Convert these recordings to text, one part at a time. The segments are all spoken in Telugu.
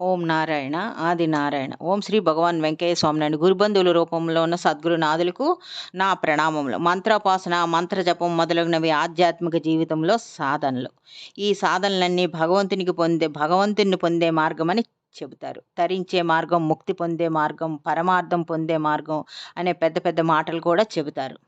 ఓం నారాయణ ఆది నారాయణ. ఓం శ్రీ భగవాన్ వెంకయ్య స్వామి నాయుడు గురుబంధువుల రూపంలో ఉన్న సద్గురునాథులకు నా ప్రణామములు. మంత్రోపాసన మంత్రజపం మొదలగునవి ఆధ్యాత్మిక జీవితంలో సాధనలు. ఈ సాధనలన్నీ భగవంతునికి పొందే భగవంతుని పొందే మార్గమని చెబుతారు. తరించే మార్గం ముక్తి పొందే మార్గం పరమార్థం పొందే మార్గం అనే పెద్ద పెద్ద మాటలు కూడా చెబుతారు.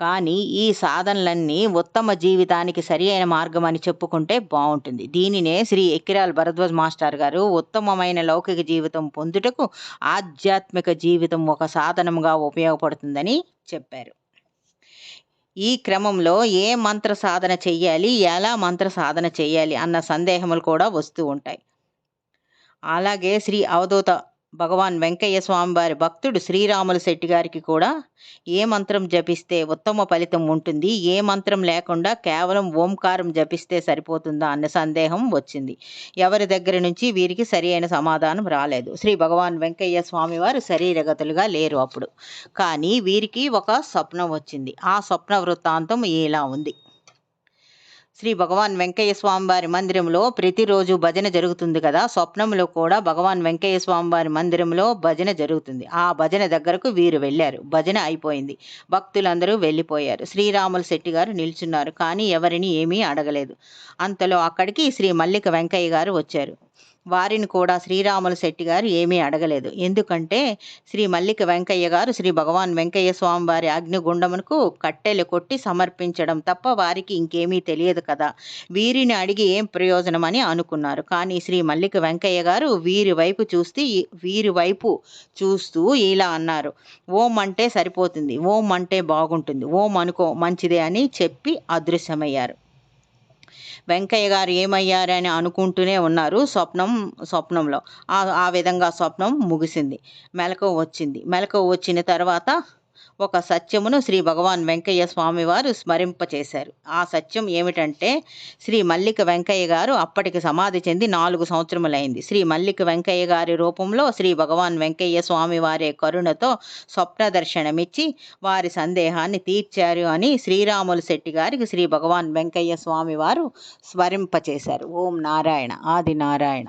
కానీ ఈ సాధనలన్నీ ఉత్తమ జీవితానికి సరి అయిన మార్గం అని చెప్పుకుంటే బాగుంటుంది దీనినే శ్రీ ఎక్కిరాల్ భరద్వాజ్ మాస్టర్ గారు ఉత్తమమైన లౌకిక జీవితం పొందుటకు ఆధ్యాత్మిక జీవితం ఒక సాధనముగా ఉపయోగపడుతుందని చెప్పారు. ఈ క్రమంలో ఏ మంత్ర సాధన చెయ్యాలి ఎలా మంత్ర సాధన చెయ్యాలి అన్న సందేహములు కూడా వస్తూ ఉంటాయి. అలాగే శ్రీ అవధూత భగవాన్ వెంకయ్య స్వామివారి భక్తుడు శ్రీరాములు శెట్టి గారికి కూడా ఏ మంత్రం జపిస్తే ఉత్తమ ఫలితం ఉంటుంది ఏ మంత్రం లేకుండా కేవలం ఓంకారం జపిస్తే సరిపోతుందా అన్న సందేహం వచ్చింది. ఎవరి దగ్గర నుంచి వీరికి సరి అయిన సమాధానం రాలేదు. శ్రీ భగవాన్ వెంకయ్య స్వామివారు శరీరగతులుగా లేరు అప్పుడు. కానీ వీరికి ఒక స్వప్నం వచ్చింది. ఆ స్వప్న వృత్తాంతం ఇలా ఉంది. శ్రీ భగవాన్ వెంకయ్య స్వామి వారి మందిరంలో ప్రతిరోజు భజన జరుగుతుంది కదా. స్వప్నంలో కూడా భగవాన్ వెంకయ్య స్వామి వారి మందిరంలో భజన జరుగుతుంది. ఆ భజన దగ్గరకు వీరు వెళ్ళారు. భజన అయిపోయింది. భక్తులందరూ వెళ్ళిపోయారు. శ్రీరాములు శెట్టి గారు నిల్చున్నారు. కానీ ఎవరిని ఏమీ అడగలేదు. అంతలో అక్కడికి శ్రీ మల్లిక వెంకయ్య గారు వచ్చారు. వారిని కూడా శ్రీరాములు శెట్టి గారు ఏమీ అడగలేదు. ఎందుకంటే శ్రీ మల్లిక వెంకయ్య గారు శ్రీ భగవాన్ వెంకయ్య స్వామి వారి అగ్నిగుండమునకు కట్టెలు కొట్టి సమర్పించడం తప్ప వారికి ఇంకేమీ తెలియదు కదా. వీరిని అడిగి ఏం ప్రయోజనం అని అనుకున్నారు. కానీ శ్రీ మల్లిక వెంకయ్య గారు వీరి వైపు చూస్తే వీరి వైపు చూస్తూ ఇలా అన్నారు. ఓం అంటే సరిపోతుంది ఓం అంటే బాగుంటుంది ఓం అనుకో మంచిదే అని చెప్పి అదృశ్యమయ్యారు. వెంకయ్య గారు ఏమయ్యారని అనుకుంటూనే ఉన్నారు. స్వప్నం స్వప్నంలో. ఆ ఆ విధంగా స్వప్నం ముగిసింది. మెలకు వచ్చింది. మెలకు వచ్చిన తర్వాత ఒక సత్యమును శ్రీ భగవాన్ వెంకయ్య స్వామి వారు స్మరింపచేశారు. ఆ సత్యం ఏమిటంటే శ్రీ మల్లిక వెంకయ్య గారు అప్పటికి సమాధి చెంది నాలుగు సంవత్సరములైంది. శ్రీ మల్లిక వెంకయ్య గారి రూపంలో శ్రీ భగవాన్ వెంకయ్య స్వామివారే కరుణతో స్వప్న దర్శనమిచ్చి వారి సందేహాన్ని తీర్చారు అని శ్రీరాములు శెట్టి గారికి శ్రీ భగవాన్ వెంకయ్య స్వామి వారు స్మరింపచేశారు. ఓం నారాయణ ఆది నారాయణ.